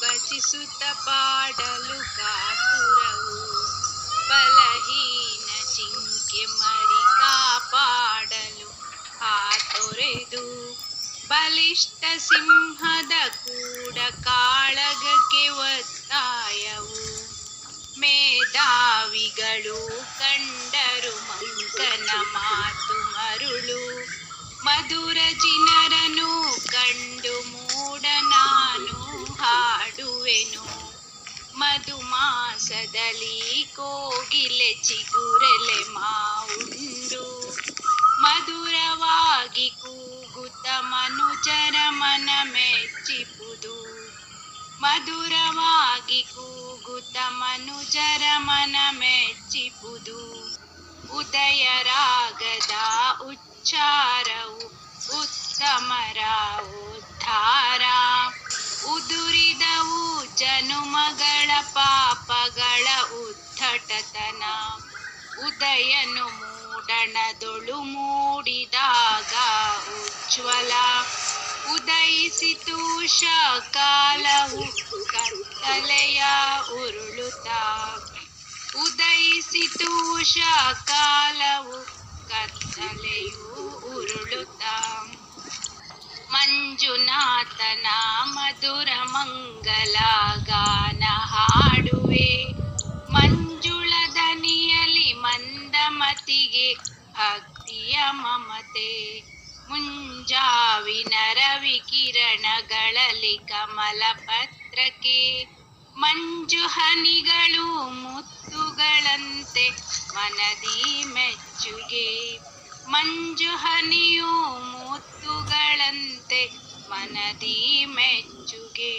ಭಜಿಸುತ್ತ ಪಾಡಲು ಕಾತುರವು. ಬಲಹೀನ ಜಿಂಕೆ ಮರಿ ಕಾಪಾಡಲು ಹಾತೊರೆದು ಬಲಿಷ್ಠ ಸಿಂಹದ ಕೂಡ ಕಾಳಗಕ್ಕೆ ಮೇಧಾವಿಗಳು ಕಂಡರು ಮಂಕನ ಮಾತು ಮರುಳು. ಮಧುರ ಜಿನರನು ಕಂಡು ಮೂಡ ನಾನು ಹಾಡುವೆನು. ಮಧುಮಾಸದಲ್ಲಿ ಕೋಗಿಲೆ ಚಿಗುರೆಲೆ ಮಾವುಂಡು. ಮಧುರವಾಗಿ ಕೂಗುತ್ತ ಮನುಜರ ಮನ ಮೆಚ್ಚಿಪುದು. ಮಧುರವಾಗಿ ಕೂಗುತ್ತ ಮನುಜರ ಮನ ಮೆಚ್ಚಿಪುದು ಉದಯ ರಾಗದ ಉಚ್ಚಾರವು ಉತ್ತಮರ ಉದುರಿದವು ಜನುಮಗಳ ಪಾಪಗಳ ಉದ್ಧಟತನ. ಉದಯನು ಮೂಡಣದೊಳು ಮೂಡಿದಾಗ ಉಜ್ವಲ ಉದಯಿಸಿತು ಶಕಾಲವು, ಕತ್ತಲೆಯ ಉರುಳುತ್ತ. ಉದಯಿಸಿತು ಶಕಾಲವು, ಕತ್ತಲೆಯು ಉರುಳುತ್ತ. ಮಂಜುನಾಥನ ಮಧುರ ಮಂಗಲ ಗಾನ ಹಾಡುವೆ. ಮಂಜುಳ ದನಿಯಲಿ ಮಂದಮತಿಗೆ ಭಕ್ತಿಯ ಮಮತೆ. ಮುಂಜಾವಿನ ನರವಿ ಕಿರಣಗಳಲ್ಲಿ ಕಮಲ ಪತ್ರಕ್ಕೆ. ಮಂಜು ಹನಿಗಳು ಮುತ್ತುಗಳಂತೆ ಮನದಿ ಮೆಚ್ಚುಗೆ. ಮಂಜು ಹನಿಯು ಮುತ್ತುಗಳಂತೆ ಮನದಿ ಮೆಚ್ಚುಗೆ.